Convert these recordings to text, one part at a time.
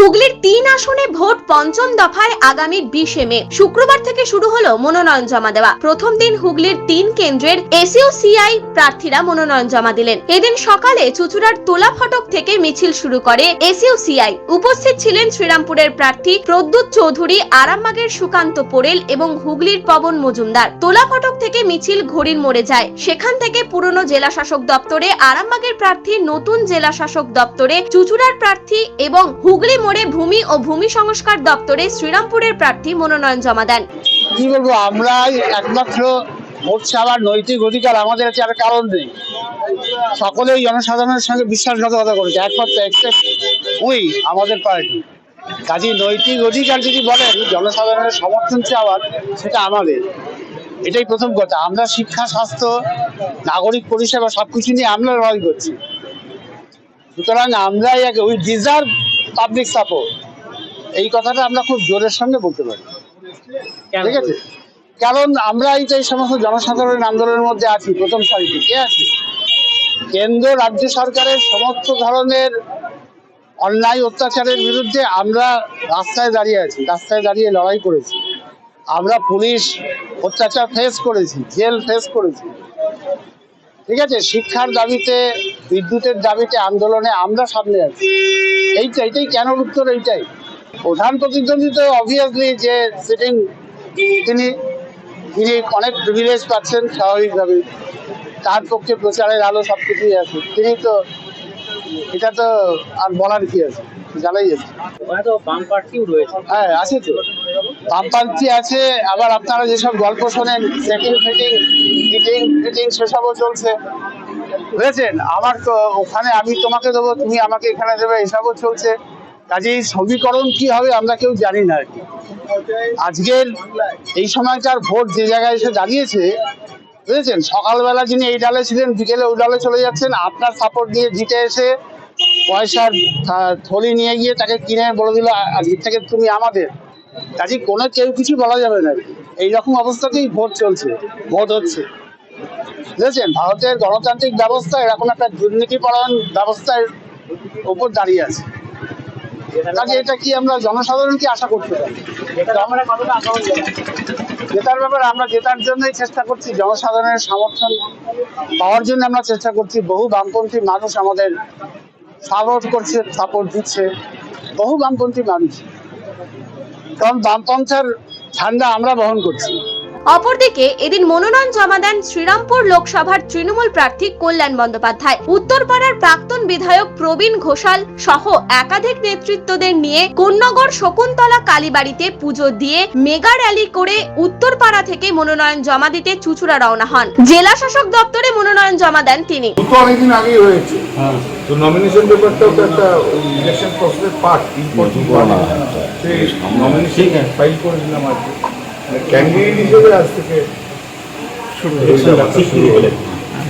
হুগলির তিন আসনে ভোট পঞ্চম দফায় আগামী বিশে মে। শুক্রবার থেকে শুরু হলো মনোনয়ন জমা দেওয়া। প্রথম দিন হুগলির তিন কেন্দ্রের এসইউ সিআই প্রার্থীরা মনোনয়ন জমা দিলেন। এদিন সকালে চুচুড়ার তোলা ফটক থেকে মিছিল শুরু করে এসইউ সিআই। উপস্থিত ছিলেন শ্রীরামপুরের প্রার্থী প্রদ্যুৎ চৌধুরী, আরামবাগের সুকান্ত পোরেল এবং হুগলির পবন মজুমদার। তোলা ফটক থেকে মিছিল ঘড়ির মোড়ে যায়। সেখান থেকে পুরনো জেলা শাসক দপ্তরে, আরামবাগের প্রার্থী, নতুন জেলা শাসক দপ্তরে, চুচুড়ার প্রার্থী এবং হুগলি মোড়ে ভূমি ও ভূমি সংস্কার দপ্তরে শ্রীরামপুরের প্রার্থী মনোনয়ন জমা দেন। কি বলব আমরা একমাত্র ভোট চাওয়ার নৈতিক অধিকার আমাদের আছে, আর কারণ নেই। সকলেই জনসাধারণের সঙ্গে বিশ্বাসঘাতকতা করেছে, একমাত্র এক্সেপ্ট ওই আমাদের পার্টি। কাজে নৈতিক অধিকার যদি বলেন, জনসাধারণের সমর্থন চাওয়ার সেটা আমাদের। এটাই প্রথম কথা। আমরা শিক্ষা, স্বাস্থ্য, নাগরিক পরিষেবা সবকিছু নিয়ে আমরা লড়াই করছি। সুতরাং আমরাই উই ডিজার্ভ পাবলিক সাপোর্ট এই কথাটা আমরা খুব জোরের সঙ্গে বলতে পারি। ঠিক আছে? কারণ আমরাই তো এই সমস্ত জনসাধারণের আন্দোলনের মধ্যে আছি প্রথম সারিতে কে আছে? কেন্দ্র রাজ্য সরকারের সমস্ত ধরনের অন্যায় অত্যাচারের বিরুদ্ধে আমরা রাস্তায় দাঁড়িয়ে আছি রাস্তায় দাঁড়িয়ে লড়াই করেছি। আমরা পুলিশ অত্যাচার ফেস করেছি জেল ফেস করেছি। ঠিক আছে? শিক্ষার দাবিতে বিদ্যুতের দাবিতে আন্দোলনে আমরা সামনে আছি। এইটা এটাই কেন উত্তর এইটাই? প্রধান প্রতিদ্বন্দ্বী তো অবভিয়াসলি যে সিটিং তিনি তিনি অনেক প্রিভিলেজ পাচ্ছেন স্বাভাবিকভাবে। তার পক্ষে প্রচারের আলো সব কিছুই আছে। তিনি তো এটা তো আর বলার কি আছে? জানাই আছে। বাম হ্যাঁ আছে তো। বামপান্থী আছে আবার আপনারা যেসব গল্প শোনেন সেটিং ফিটিং ফিটিং ফিটিং সেসবও চলছে। বুঝেছেন? আমার তো ওখানে আমি তোমাকে দেবো, তুমি আমাকে এখানে দেবে, এসবও চলছে। কাজেই সমীকরণ কি হবে আমরা কেউ জানি না আর কি। আজকের এই সময়কার ভোট যে জায়গায় এসে দাঁড়িয়েছে, বুঝেছেন? সকালবেলা যিনি এই ডালে ছিলেন, বিকেলে ওই ডালে চলে যাচ্ছেন, আপনার সাপোর্ট দিয়ে জিতে এসে পয়সার থলি নিয়ে গিয়ে তাকে কিনে বলে দিল, "আ- আজকের থেকে তুমি আমাদের। কাজে কোনো কেউ কিছু বলা যাবে না এইরকম অবস্থাতেই ভোট চলছে, ভোট হচ্ছে। বুঝেছেন ভারতের গণতান্ত্রিক ব্যবস্থা এরকম একটা দুর্নীতিপরায়ণ ব্যবস্থার উপর দাঁড়িয়ে আছে। কাজে এটা কি আমরা আশা করতে পারি? জেতার ব্যাপারে আমরা জেতার জন্যই চেষ্টা করছি, জনসাধারণের সমর্থন পাওয়ার জন্য আমরা চেষ্টা করছি। বহু বামপন্থী মানুষ আমাদের সাপোর্ট করছে, সাপোর্ট দিচ্ছে। বহু বামপন্থী মানুষ। কারণ বামপন্থার ঠান্ডা আমরা বহন করছি। অপরদিকে এদিন মনোনয়ন জমা দেন শ্রীরামপুর লোকসভার তৃণমূল প্রার্থী কল্যাণ বন্দ্যোপাধ্যায়। উত্তরপাড়ার প্রাক্তন বিধায়ক প্রবীণ ঘোষাল সহ একাধিক নেতৃত্বদের নিয়ে কোন্নগর শকুন্তলা কালীবাড়িতে পুজো দিয়ে মেগা র্যালি করে উত্তরপাড়া থেকে মনোনয়ন জমা দিতে চুচুড়া রওনা হন। জেলা শাসক দপ্তরে মনোনয়ন জমা দেন তিনি। তো অনেকদিন আগেই হয়েছে। তো নমিনেশন পেপারটাও তো একটা ইলেকশন প্রসেসের পার্ট ইম্পর্টেন্ট সেই নমিনেশন ফাইল করে দিলাম আর ক্যান্ডিডেট হিসেবে আজ থেকে শুরু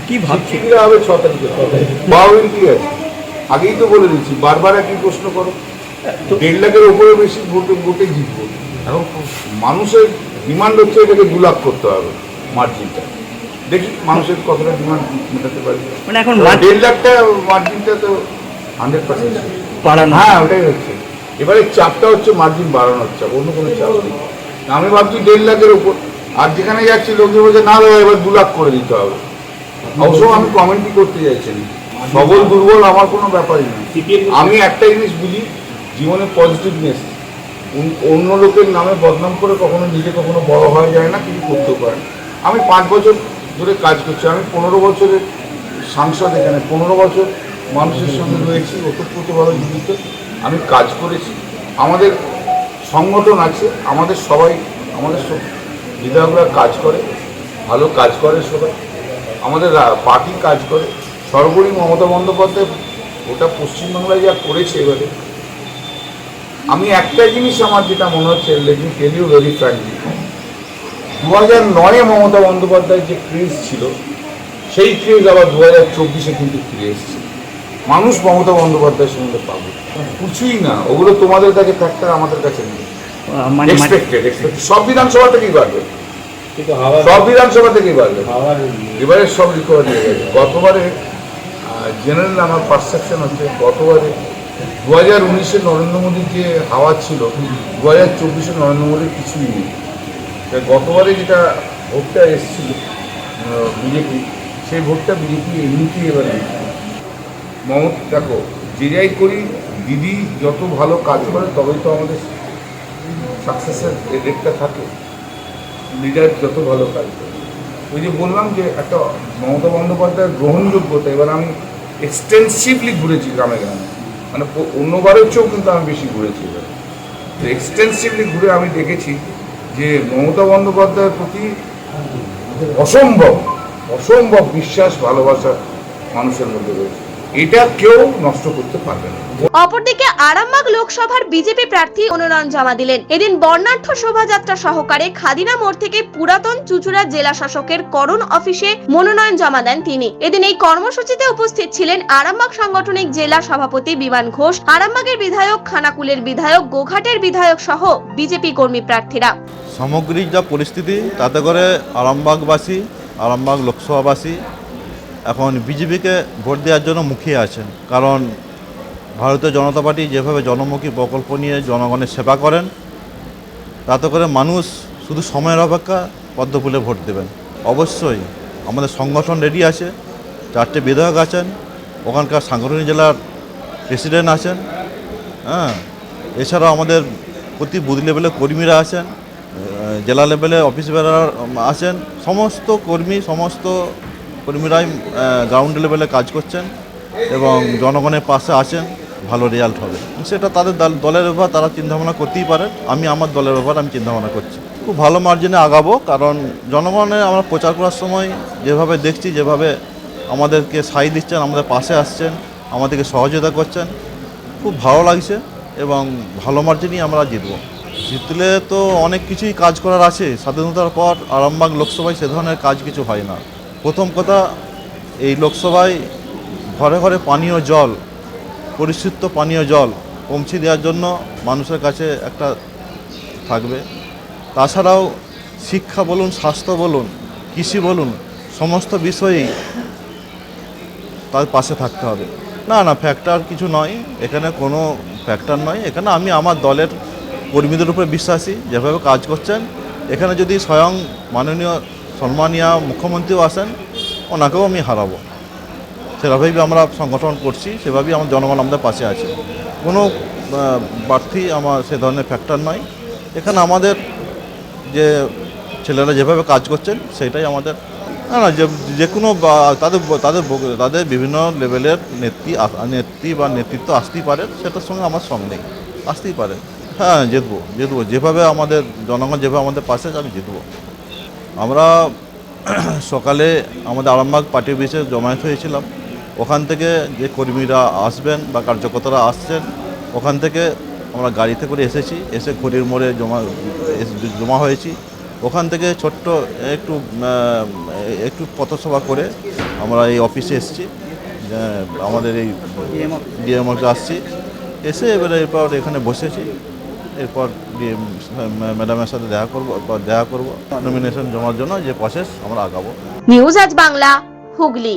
কি ভাবছি? হবে ছ তারিখে। বারো দিন কি আছে? আগেই তো বলে দিচ্ছি বারবার একই প্রশ্ন করো। দেড় লাখের উপরে বেশি ভোটে ভোটে জিতবো। এখন মানুষের ডিমান্ড হচ্ছে এটাকে দু লাখ করতে হবে মার্জিনটা। দেখি মানুষের কতটা ডিমান্ড মেটাতে পারি। মানে এখন দেড় লাখটা মার্জিনটা তো হান্ড্রেড পার্সেন্ট। বাড়ানো হ্যাঁ ওটাই হচ্ছে। এবারে চাপটা হচ্ছে মার্জিন বাড়ানোর চাপ অন্য কোনো চাপ নেই। আমি ভাবছি দেড় লাখের উপর। আর যেখানে যাচ্ছি, লোকজন বলছে, না দাদা, এবার দু লাখ করে দিতে হবে। অবশ্য আমি কমেন্টই করতে চাইছি। সবল, দুর্বল, আমার কোনো ব্যাপারই না। আমি একটা জিনিস বুঝি, জীবনে পজিটিভনেস অন্য লোকের নামে বদনাম করে কখনো নিজে কখনো বড় হওয়া যায় না, কিছু করতেও পারে। আমি পাঁচ বছর ধরে কাজ করছি। আমি পনেরো বছরের সাংসদ এখানে। পনেরো বছর মানুষের সঙ্গে রয়েছি, ওতপ্রোতভাবে জড়িত। আমি কাজ করেছি। আমাদের সংগঠন আছে, আমাদের সবাই, আমাদের বিধায়করা কাজ করে, ভালো কাজ করে সবাই। আমাদের পার্টি কাজ করে। সর্বোপরি মমতা বন্দ্যোপাধ্যায় ওটা পশ্চিমবাংলায় যা করেছে এবারে, আমি একটা জিনিস আমার যেটা মনে হচ্ছে let me tell you very frankly দু হাজার নয়ে মমতা বন্দ্যোপাধ্যায়ের যে ক্রেজ ছিল, সেই ক্রেজ আবার দু হাজার চব্বিশে কিন্তু ফিরে এসেছে মানুষ মমতা বন্দ্যোপাধ্যায়ের সঙ্গে পাবে। কিছুই না ওগুলো তোমাদের কাছে ফ্যাক্টর আমাদের কাছে নেই মানে মানে- এক্সপেক্টেড এক্সপেক্টেড সব বিধানসভা থেকেই বাড়বে। সব বিধানসভা থেকেই বাড়বে। এবারে সব রিকভারি হয়ে গেছে। গতবারে জেনারেল আমার পারসেপশন হচ্ছে গতবারে দু হাজার উনিশে নরেন্দ্র মোদীর যে হাওয়া ছিল দু হাজার চব্বিশে নরেন্দ্র মোদীর কিছুই নেই। তাই গতবারে যেটা ভোটটা এসেছিল বিজেপি সেই ভোটটা বিজেপি এমনিতেই এবার নিচ্ছে। মমতা, দেখো, যে যাই করি, দিদি যত ভালো কাজ করে, তবেই তো আমাদের সাকসেসের রেটটা থাকে লিডার যত ভালো কাজ করে। ওই যে বললাম যে একটা মমতা বন্দ্যোপাধ্যায়ের গ্রহণযোগ্যতা, এবার আমি এক্সটেন্সিভলি ঘুরেছি গ্রামে গ্রামে। মানে অন্যবারের চেয়েও কিন্তু আমি বেশি ঘুরেছি এবার। এক্সটেন্সিভলি ঘুরে আমি দেখেছি যে মমতা বন্দ্যোপাধ্যায়ের প্রতি অসম্ভব অসম্ভব বিশ্বাস, ভালোবাসা মানুষের মধ্যে রয়েছে। এটা কেউ নষ্ট করতে পারবে না। অপরদিকে আরামবাগ লোকসভার বিজেপি প্রার্থী মনোনয়ন জমা দিলেন। এদিন বর্ণাঢ্য শোভাযাত্রা সহকারে খাদিনা মোড় থেকে পুরাতন চুচুড়া জেলা শাসকের করণ অফিসে মনোনয়ন জমা দেন তিনি। এদিন এই কর্মসূচিতে উপস্থিত ছিলেন আরামবাগ সাংগঠনিক জেলা সভাপতি বিমান ঘোষ আরামবাগের বিধায়ক খানাকুলের বিধায়ক গোঘাটের বিধায়ক সহ বিজেপি কর্মী প্রার্থীরা। সামগ্রিক যা পরিস্থিতি তাতে করে আরামবাগবাসী আরামবাগ লোকসভাবাসী এখন বিজেপিকে ভোট দেওয়ার জন্য মুখিয়ে আছেন। কারণ ভারতীয় জনতা পার্টি যেভাবে জনমুখী প্রকল্প নিয়ে জনগণের সেবা করেন, তাতে করে মানুষ শুধু সময়ের অপেক্ষা পদ্মফুলে ভোট দেবেন। অবশ্যই আমাদের সংগঠন রেডি আছে, চারটে বিধায়ক আছেন, ওখানকার সাংগঠনিক জেলার প্রেসিডেন্ট আছেন হ্যাঁ এছাড়াও আমাদের প্রতি বুথ লেভেলে কর্মীরা আছেন জেলা লেভেলে অফিস আছেন, সমস্ত কর্মী, সমস্ত কর্মীরাই গ্রাউন্ড লেভেলে কাজ করছেন এবং জনগণের পাশে আছেন, ভালো রেজাল্ট হবে। সেটা তাদের দল- দলের ব্যাপার, তারা চিন্তাভাবনা করতেই পারে। আমি আমার দলের ব্যাপার, আমি চিন্তাভাবনা করছি। খুব ভালো মার্জিনে আগাবো, কারণ জনগণের আমরা প্রচার করার সময় যেভাবে দেখছি, যেভাবে আমাদেরকে সাই দিচ্ছেন, আমাদের পাশে আসছেন, আমাদেরকে সহযোগিতা করছেন, খুব ভালো লাগছে এবং ভালো মার্জিনই আমরা জিতবো। জিতলে তো অনেক কিছুই কাজ করার আছে। স্বাধীনতার পর আরামবাগ লোকসভায় সে ধরনের কাজ কিছু হয় না। প্রথম কথা, এই লোকসভায় ঘরে ঘরে পানীয় জল, পরিশুদ্ধ পানীয় জল পৌঁছে দেওয়ার জন্য মানুষের কাছে একটা থাকবে। তাছাড়াও শিক্ষা বলুন, স্বাস্থ্য বলুন, কৃষি বলুন, সমস্ত বিষয়েই তার পাশে থাকতে হবে। না না ফ্যাক্টর কিছু নয়, এখানে কোনো ফ্যাক্টর নয়। এখানে আমি আমার দলের কর্মীদের উপরে বিশ্বাসী, যেভাবে কাজ করছেন, এখানে যদি স্বয়ং মাননীয় সম্মানীয় মুখ্যমন্ত্রীও আসেন ওনাকেও আমি হারাবো। সেভাবেই আমরা সংগঠন করছি, সেভাবেই আমার জনগণ আমাদের পাশে আছে। কোনো প্রার্থী আমার সে ধরনের ফ্যাক্টর নয়। এখানে আমাদের যে ছেলেরা যেভাবে কাজ করছেন সেটাই আমাদের, না না, যে যে কোনো তাদের তাদের তাদের বিভিন্ন লেভেলের নেত্রী নেত্রী বা নেতৃত্ব আসতেই পারে, সেটার সঙ্গে আমার সঙ্গ নেই। আসতেই পারে। হ্যাঁ জিতবো জিতবো। যেভাবে আমাদের জনগণ যেভাবে আমাদের পাশে আমি জিতবো। আমরা সকালে আমাদের আরামবাগ পার্টি অফিসে জমায়েত হয়েছিলাম। ওখান থেকে যে কর্মীরা আসবেন বা কার্যকর্তারা আসছেন ওখান থেকে আমরা গাড়িতে করে এসেছি এসে ঘড়ির মোড়ে জমা জমা হয়েছি। ওখান থেকে ছোট্ট একটু একটু পথসভা করে আমরা এই অফিসে এসেছি। আমাদের এই ডিএমওকে আসছি। এসে এবারে এরপর এখানে বসেছি। এরপর ম্যাডামের সাথে দেখা করব দেখা করব। নমিনেশন জমার জন্য যে প্রসেস আমরা আগাবো। নিউজ আজ বাংলা, হুগলি।